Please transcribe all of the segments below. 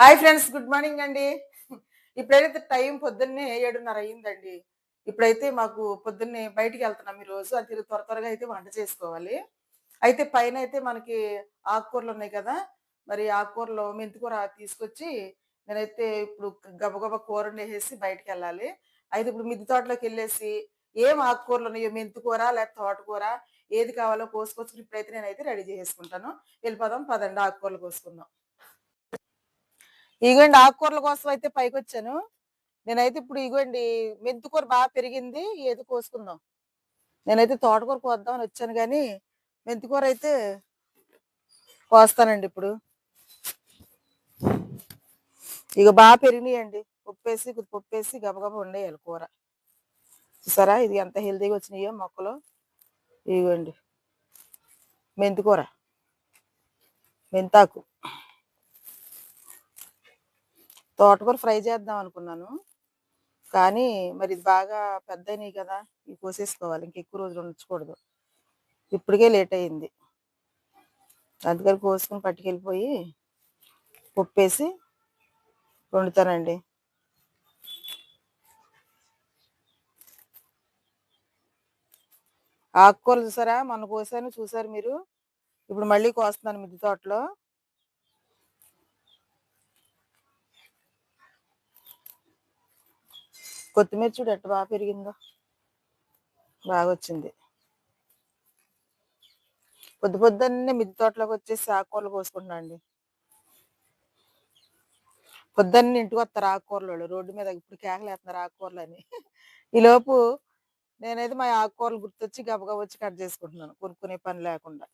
Hi friends good morning అండి. ఇప్పుడైతే time పొద్దున్నే ఏడున్నర అయ్యిందండి ఇప్పుడైతే మాకు పొద్దున్నే బయటికి వెళ్తున్నాం ఈ రోజు. అది త్వర త్వరగా అయితే వంట చేసుకోవాలి. అయితే పైన అయితే మనకి ఆకుకూరలు ఉన్నాయి కదా. మరి ఆకుకూరలో మెంతికూర తీసుకొచ్చి నేనైతే ఇప్పుడు గబగబ కూర వేసేసి బయటికి వెళ్ళాలి. అయితే ఇప్పుడు మిద్దె తోటలోకి వెళ్ళేసి ఏం ఆకుకూరలు ఉన్నాయో మెంతికూర లేకపోతే తోటకూర ఏది కావాలో కోసుకొచ్చుకుని ఇప్పుడైతే నేనైతే రెడీ చేసుకుంటాను వెళ్ళిపోదాం పదండి ఆకుకూరలు కోసుకుందాం. ఇగోండి ఆకుకూరల కోసం అయితే పైకి వచ్చాను నేనైతే ఇప్పుడు ఇగోండి మెంతికూర బాగా పెరిగింది ఏది కోసుకుందాం. నేనైతే తోటకూర కోద్దామని వచ్చాను కానీ మెంతికూర అయితే కోస్తానండి ఇప్పుడు. ఇక బాగా పెరిగినాయండి. ఉప్పేసి ఉప్పేసి గబగబ ఉండేయాలి కూర. చూసారా? ఇది ఎంత హెల్తీగా వచ్చినాయో మొక్కలు. ఇగోండి. మెంతికూర మెంతాకు. తోటకూర ఫ్రై చేద్దాం అనుకున్నాను. కానీ మరి ఇది బాగా పెద్ద అయినాయి కదా ఇవి కోసేసుకోవాలి. ఇంక ఎక్కువ రోజులు ఉంచకూడదు. ఇప్పటికే లేట్ అయింది. అందుకని కోసుకుని పట్టుకెళ్ళిపోయి ఉప్పేసి వండుతానండి. ఆకుకూరలు చూసారా? మొన్న కోసాను చూసారు మీరు? ఇప్పుడు మళ్ళీ కోస్తున్నాను మిద్దె తోటలో. కొత్తిమీర చూడు ఎట్ట బాగా పెరిగిందో. బాగా వచ్చింది పొద్దు పొద్దున్నే మిద్దె తోటలోకి వచ్చేసి ఆకుకూరలు కోసుకుంటున్నా అండి. పొద్దున్న ఇంటికి వస్తారు ఆకుకూరలు వాళ్ళు. రోడ్డు మీద ఇప్పుడు కేకలు వేస్తున్నారు ఆకుకూరలు అని. ఈలోపు నేనైతే మా ఆకుకూరలు గుర్తొచ్చి గబగబ వచ్చి కట్ చేసుకుంటున్నాను. కొనుక్కునే పని లేకుండా.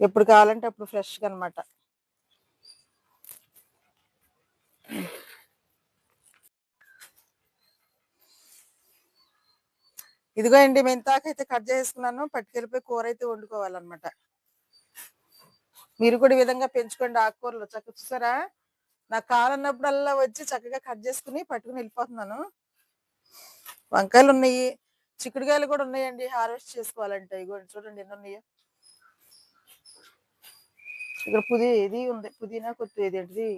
ఎప్పుడు కావాలంటే అప్పుడు ఫ్రెష్గా అనమాట ఇదిగో అండి మెంతాకైతే కట్ చేసుకున్నాను పట్టుకెళ్ళిపోయి కూర అయితే వండుకోవాలన్నమాట. మీరు కూడా ఈ విధంగా పెంచుకోండి ఆకుకూరలు. చక్క చూసారా? నాకు కావాలన్నప్పుడల్లా వచ్చి చక్కగా కట్ చేసుకుని పట్టుకుని వెళ్ళిపోతున్నాను. వంకాయలు ఉన్నాయి చిక్కుడుకాయలు కూడా ఉన్నాయండి. హార్వెస్ట్ చేసుకోవాలంటే. ఇగో చూడండి ఎన్ని ఉన్నాయో ఇక్కడ పుదీ ఇది ఉంది. పుదీనా కొత్త ఇది ఏంటిది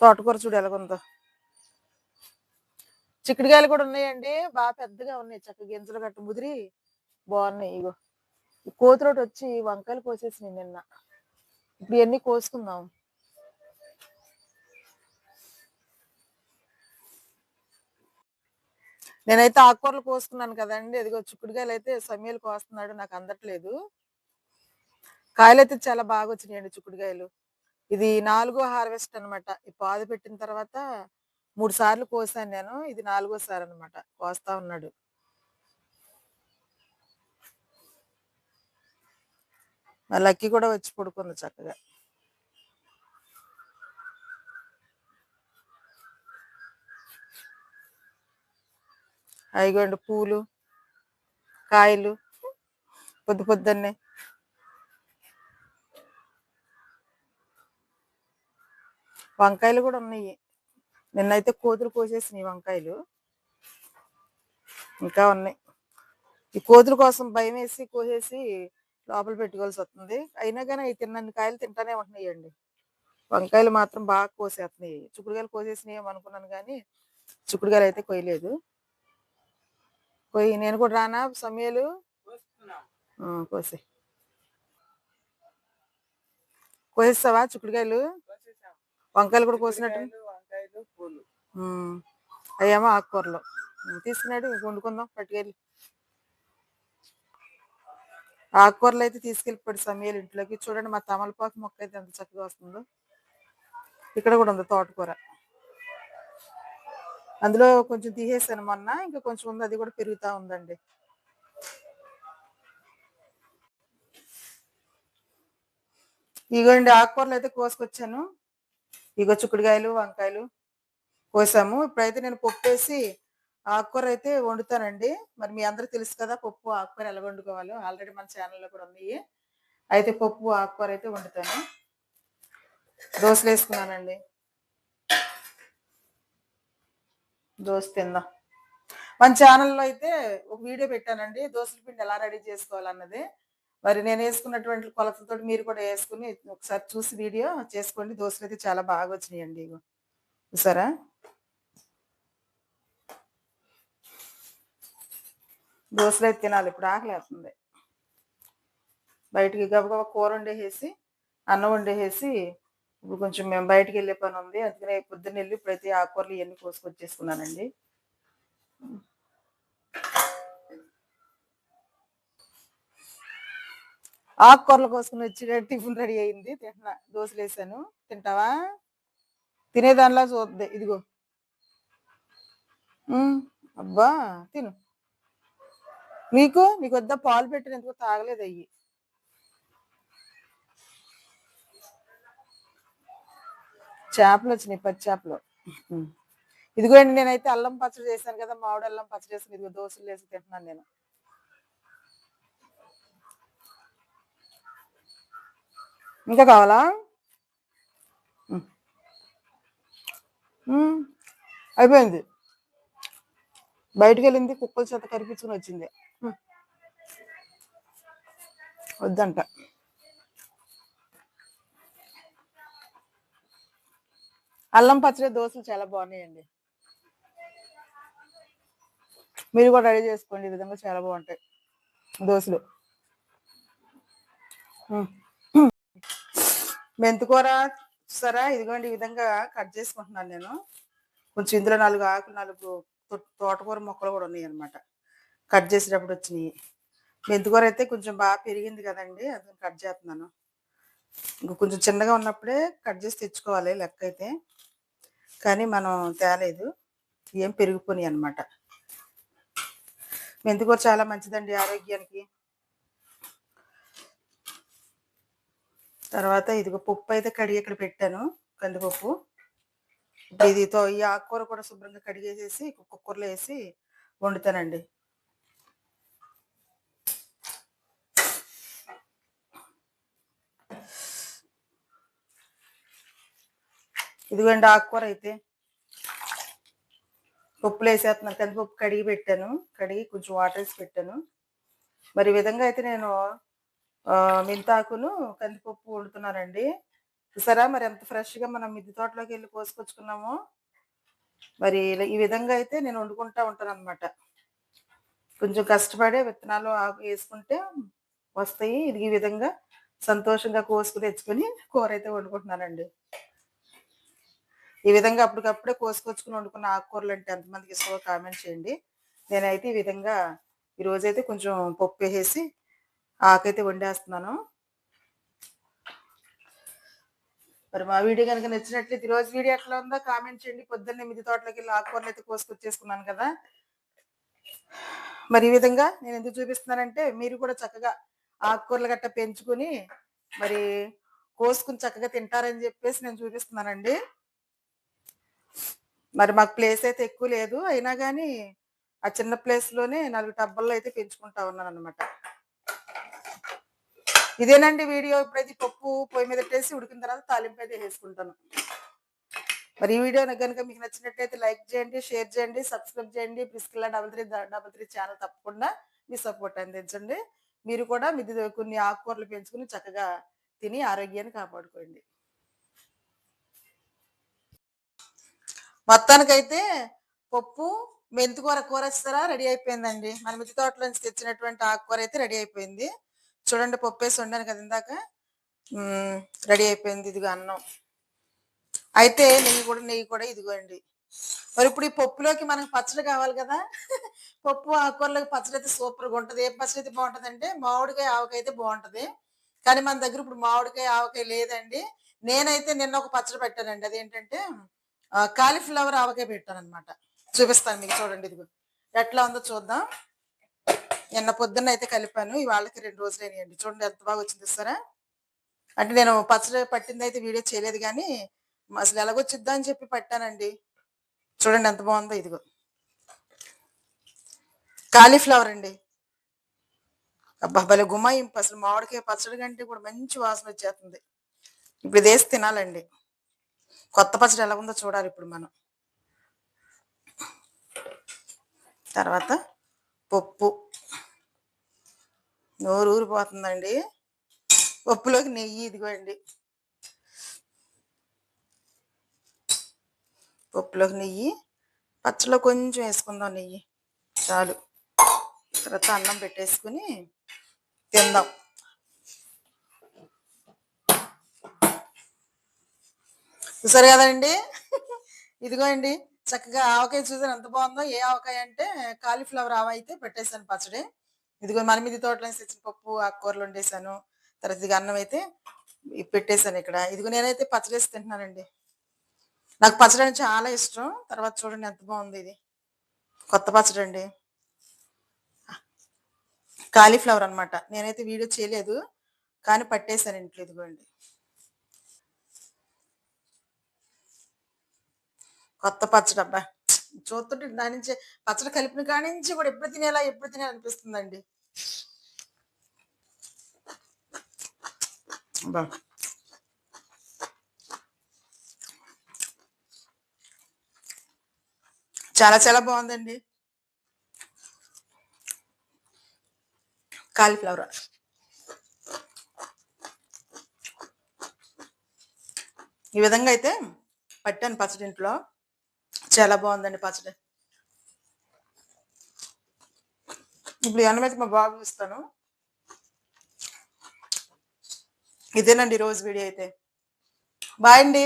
తోటకూర చూడు ఎలాగుందో. చిక్కుడుకాయలు కూడా ఉన్నాయండి. బాగా పెద్దగా ఉన్నాయి. చక్క గింజలు గట్ట ముదిరి బాగున్నాయి. ఇగో ఈ వచ్చి వంకాయలు కోసేసినాయి నిన్న. ఇప్పుడు ఇవన్నీ కోసుకుందాం. నేనైతే ఆకుకూరలు కోసుకున్నాను కదండి. అదిగో చిక్కుడుకాయలు అయితే సమయాలు కోస్తున్నాడు. నాకు అందట్లేదు. కాయలు అయితే చాలా బాగా వచ్చినాయండి చిక్కుడుకాయలు. ఇది నాలుగో హార్వెస్ట్ అనమాట ఈ పాదు పెట్టిన తర్వాత మూడు సార్లు కోసాను నేను. ఇది నాలుగోసారి అనమాట కోస్తా ఉన్నాడు. మా లక్కీ కూడా వచ్చి పడుకుంది చక్కగా. అయిగోండి పూలు కాయలు పొద్దు పొద్దున్నే. వంకాయలు కూడా ఉన్నాయి. నిన్నైతే కోతులు కోసేసినాయి వంకాయలు. ఇంకా ఉన్నాయి. ఈ కోతుల కోసం భయం వేసి కోసేసి లోపల పెట్టుకోవాల్సి వస్తుంది. అయినా కానీ అవి తిన్నన్ని కాయలు తింటానే ఉంటున్నాయండి వంకాయలు మాత్రం బాగా కోసేస్తున్నాయి. చిక్కుడుకాయలు కోసేసినాయి అనుకున్నాను కానీ చిక్కుడుకాయలు అయితే కొయ్యలేదు. కొయ్యి నేను కూడా రానా సమయాలు? కోసే. కోసేస్తావా చిక్కుడుకాయలు? వంకాయలు కూడా కోసినట్టు? పూలు అయ్యేమో ఆకుకూరలు. తీసుకున్నాడు ఇంక వండుకుందాం పట్టుకెళ్ళి. ఆకుకూరలు అయితే తీసుకెళ్ళిపోయాడు సమయాలు ఇంట్లోకి. చూడండి మా తమలపాకు మొక్క అయితే ఎంత చక్కగా వస్తుందో. ఇక్కడ కూడా ఉంది తోటకూర. అందులో కొంచెం తీసేసాను మొన్న ఇంకా కొంచెం ఉంది అది కూడా పెరుగుతా ఉందండి. ఇగోండి ఆకుకూరలు అయితే కోసుకొచ్చాను. ఇగో చిక్కుడుకాయలు వంకాయలు. కోసాము. ఇప్పుడైతే నేను పప్పు వేసి ఆకుకూర అయితే వండుతానండి. మరి మీ అందరూ తెలుసు కదా పప్పు ఆకుకూర ఎలా వండుకోవాలో. ఆల్రెడీ మన ఛానల్లో కూడా ఉన్నాయి అయితే పప్పు ఆకుకూర అయితే వండుతాను. దోశలు వేసుకున్నానండి దోశ తిందాం. మన ఛానల్లో అయితే ఒక వీడియో పెట్టానండి. దోశల పిండి ఎలా రెడీ చేసుకోవాలన్నది. మరి నేను వేసుకున్నటువంటి కొలతలతో మీరు కూడా వేసుకుని ఒకసారి చూసి వీడియో చేసుకోండి. దోశలు అయితే చాలా బాగా వచ్చినాయండి ఇగో. చూసారా? దోశలు అయితే తినాలి ఇప్పుడు ఆకలి వేస్తుంది బయటికి గబగబా కూర వండేసేసి అన్నం వండేసేసి ఇప్పుడు కొంచెం మేము బయటికి వెళ్ళే పని ఉంది అందుకనే పొద్దున్న వెళ్ళి ఇప్పుడైతే ఆకుకూరలు ఇవన్నీ కోసుకొచ్చేసుకున్నానండి. ఆకుకూరలు కోసుకుని వచ్చి టిఫిన్ రెడీ అయింది తింటున్నా. దోశలు వేసాను. తింటావా? తినేదానిలా చూద్ది. ఇదిగో. అబ్బా తిను. నీకు? నీకు వద్ద? పాలు పెట్టిన ఎందుకు తాగలేదు అయ్యి. చేపలు వచ్చినాయి పచ్చి చేపలు. ఇదిగోండి నేనైతే అల్లం పచ్చడి చేశాను కదా మామిడి అల్లం పచ్చడి చేసాను ఇదిగో దోశలు వేసి తింటున్నాను నేను. ఇంకా కావాలా. అయిపోయింది. బయటికి వెళ్ళింది కుక్కల చేత కరిపించుకుని వచ్చింది. వద్దంట. అల్లం పచ్చడి దోశలు చాలా బాగున్నాయండి. మీరు కూడా రెడీ చేసుకోండి ఈ విధంగా చాలా బాగుంటాయి దోశలు. ఉమ్. మెంతికూర చూసారా? ఇదిగోండి ఈ విధంగా కట్ చేసుకుంటున్నాను నేను. కొంచెం ఇందులో నాలుగు ఆకులు నాలుగు తో- తోటకూర మొక్కలు కూడా ఉన్నాయి అనమాట కట్ చేసేటప్పుడు వచ్చినాయి. మెంతికూర అయితే కొంచెం బాగా పెరిగింది కదండి అది కట్ చేస్తున్నాను ఇంక కొంచెం చిన్నగా ఉన్నప్పుడే కట్ చేసి తెచ్చుకోవాలి లెక్క అయితే కానీ మనం తేలేదు ఏం పెరిగిపోయినాయి అనమాట మెంతికూర చాలా మంచిదండి ఆరోగ్యానికి. తర్వాత ఇదిగో పప్పు అయితే కడిగి ఇక్కడ పెట్టాను కందిపప్పు. ఇదితో ఈ ఆకుకూర కూడా శుభ్రంగా కడిగేసేసి కుక్కర్లో వేసి వండుతానండి. ఇదిగోండి ఆకుకూర అయితే పప్పులు వేసేస్తున్నాను కందిపప్పు కడిగి పెట్టాను. కడిగి కొంచెం వాటర్ వేసి పెట్టాను. మరి ఈ విధంగా అయితే నేను మెంతాకును కందిపప్పు వండుతున్నానండి. చూసారా మరి ఎంత ఫ్రెష్గా మనం మిద్దె తోటలోకి వెళ్ళి కోసుకొచ్చుకున్నామో. మరి ఇలా- ఈ విధంగా అయితే నేను వండుకుంటా ఉంటాను అనమాట కొంచెం కష్టపడే విత్తనాలు ఆకు వేసుకుంటే వస్తాయి. ఇది ఈ విధంగా సంతోషంగా కోసుకు తెచ్చుకొని కూర అయితే వండుకుంటున్నానండి. ఈ విధంగా అప్పటికప్పుడే కోసుకొచ్చుకుని వండుకున్న ఆకుకూరలు అంటే ఎంతమందికి ఇష్టమో కామెంట్ చేయండి. నేనైతే ఈ విధంగా ఈరోజైతే కొంచెం పప్పు వేసేసి ఆకైతే వండేస్తున్నాను. మరి మా వీడియో కనుక నచ్చినట్లయితే ఈరోజు రోజు వీడియో ఎట్లా ఉందో కామెంట్ చేయండి. పొద్దున్నే మిది తోటలోకి వెళ్ళి ఆకుకూరలు అయితే కోసుకొచ్చేసుకున్నాను కదా. మరి ఈ విధంగా నేను ఎందుకు చూపిస్తున్నానంటే మీరు కూడా చక్కగా ఆకుకూరలు గట్ట పెంచుకుని మరి కోసుకుని చక్కగా తింటారని చెప్పేసి నేను చూపిస్తున్నానండి. మరి మాకు ప్లేస్ అయితే ఎక్కువ లేదు. అయినా కానీ ఆ చిన్న ప్లేస్లోనే నాలుగు టబ్బల్లో అయితే పెంచుకుంటా ఉన్నాను అనమాట ఇదేనండి వీడియో. ఇప్పుడైతే పప్పు పొయ్యి మీద పెట్టేసి ఉడికిన తర్వాత తాలింపు అయితే వేసుకుంటాను. మరి ఈ వీడియో కనుక మీకు నచ్చినట్టయితే లైక్ చేయండి షేర్ చేయండి సబ్స్క్రైబ్ చేయండి. Priscilla double three double three channel తప్పకుండా మీ సపోర్ట్ అందించండి. మీరు కూడా మీ కొన్ని ఆకుకూరలు పెంచుకుని చక్కగా తిని ఆరోగ్యాన్ని కాపాడుకోండి. మొత్తానికైతే పప్పు మెంతికూర కూర ఇస్తారా రెడీ అయిపోయిందండి. మన మిద్దె తోటలో నుంచి తెచ్చినటువంటి ఆకుకూర అయితే రెడీ అయిపోయింది. చూడండి పప్పు వేసి వండాను కదా ఇందాక. రెడీ అయిపోయింది ఇదిగో అన్నం. అయితే నెయ్యి కూడా నెయ్యి కూడా ఇదిగోండి. మరి ఇప్పుడు ఈ పప్పులోకి మనకు పచ్చడి కావాలి కదా. పప్పు ఆకుకూరలోకి పచ్చడి అయితే సూపర్గా ఉంటుంది. ఏ పచ్చడి అయితే బాగుంటుంది అంటే మామిడికాయ ఆవకాయ అయితే బాగుంటుంది. కానీ మన దగ్గర ఇప్పుడు మామిడికాయ ఆవకాయ లేదండి. నేనైతే నిన్న ఒక పచ్చడి పెట్టానండి. అదేంటంటే కాలీఫ్లవర్ ఆవకాయ పెట్టాను అనమాట చూపిస్తాను మీకు చూడండి ఇదిగో. ఎట్లా ఉందో చూద్దాం. నిన్న పొద్దున్న అయితే కలిపాను ఇవాళకి రెండు రోజులు అయినాయండి. చూడండి ఎంత బాగా వచ్చింది సరే అంటే నేను పచ్చడి పట్టింది అయితే వీడియో చేయలేదు కానీ అసలు ఎలాగొచ్చిద్దా అని చెప్పి పట్టానండి. చూడండి ఎంత బాగుందో ఇదిగో. కాలీఫ్లవర్ అండి. అబ్బా భలే గుమ్మాయింపు అసలు మామిడికాయ పచ్చడి కంటే కూడా మంచి వాసన వచ్చేస్తుంది. ఇప్పుడు ఇది తినాలండి. కొత్త పచ్చడి ఎలా ఉందో చూడాలి ఇప్పుడు మనం. తర్వాత పప్పు. నోరు ఊరిపోతుందండి. పప్పులోకి నెయ్యి ఇదిగోండి. పప్పులోకి నెయ్యి. పచ్చలో కొంచెం వేసుకుందాం నెయ్యి. చాలు. తర్వాత అన్నం పెట్టేసుకుని తిందాం. చూసారు కదండి? ఇదిగో అండి చక్కగా ఆవకాయ చూసారు ఎంత బాగుందో ఏ ఆవకాయ అంటే కాలీఫ్లవర్ ఆవ అయితే పెట్టేశాను పచ్చడి. ఇదిగో మనమిది తోటలో తెచ్చిన పప్పు ఆకుకూరలు వండేసాను తర్వాత ఇదిగో అన్నం అయితే పెట్టేశాను ఇక్కడ. ఇదిగో నేనైతే పచ్చడి వేసి తింటున్నానండి. నాకు పచ్చడి అంటే చాలా ఇష్టం. తర్వాత చూడండి ఎంత బాగుంది ఇది. కొత్త పచ్చడి అండి. కాలీఫ్లవర్ అనమాట నేనైతే వీడియో చేయలేదు. కానీ పట్టేశాను ఇంట్లో ఇదిగోండి. కొత్త పచ్చడి అబ్బా! చూస్తుంటే దాని నుంచి పచ్చడి కలిపిన కాడి నుంచి కూడా ఎప్పుడు తినేలా ఎప్పుడు తినేలా అనిపిస్తుందండి అబ్బా! చాలా చాలా బాగుందండి. కాలీఫ్లవర్. ఈ విధంగా అయితే పట్టాను పచ్చడి ఇంట్లో. చాలా బాగుందండి పచ్చడి. ఇప్పుడు అన్నం అయితే మా బాబు ఇస్తాను. ఇదేనండి రోజు వీడియో అయితే. బాయ్ అండి.